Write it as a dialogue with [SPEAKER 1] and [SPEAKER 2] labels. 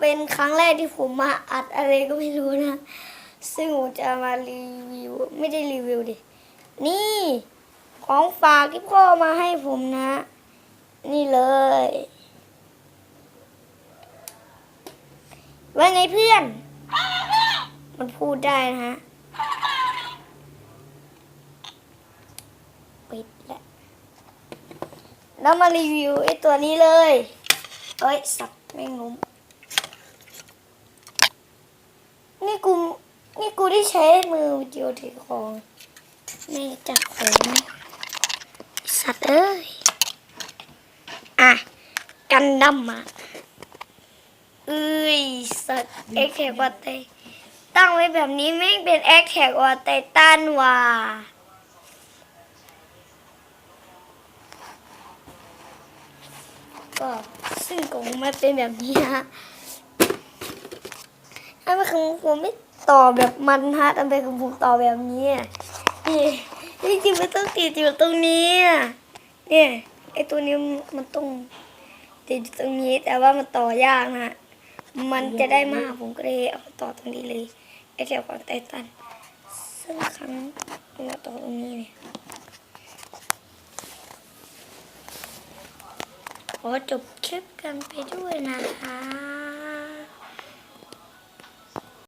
[SPEAKER 1] เป็นครั้งแรกที่ผมมาอัดอะไรก็ไม่รู้นะ ซึ่งผมจะมารีวิว ไม่ได้รีวิวดิ นี่ของฝากที่พ่อมาให้ผมนะ นี่เลย ว่าไงเพื่อน มันพูดได้นะฮะปิดแล้ว แล้วมารีวิวไอ้ตัวนี้เลย เอ้ย สับไม่งุ้ม นี่กู นี่ กูได้ใช้มือวิดีโอถือของไม่จับของสัตว์เอ้ย อะ กันดั้มมาเอ้ยสัตว์เอ็กแท็กวาไตตั้งไว้แบบนี้ไม่งเป็นเอ็กแท็กวาไตตันว่ะก็ซึ่งของมันเป็นแบบนี้ฮะถ้าไม่คือผมไม่ ต่อแบบมันฮะทำไมคือผมต่อแบบนี้นี่นี่จริงมันต้องติดอยู่ตรงนี้เนี่ยไอตัวนี้มันต้องติดตรงนี้แต่ว่ามันต่อยากนะมันจะได้มากผมก็เลยเอาต่อตรงนี้เลยไอแถวของไททันซึ่งครั้งเราต่อตรงนี้เนี่ยขอจบคลิปกันไปด้วยนะคะ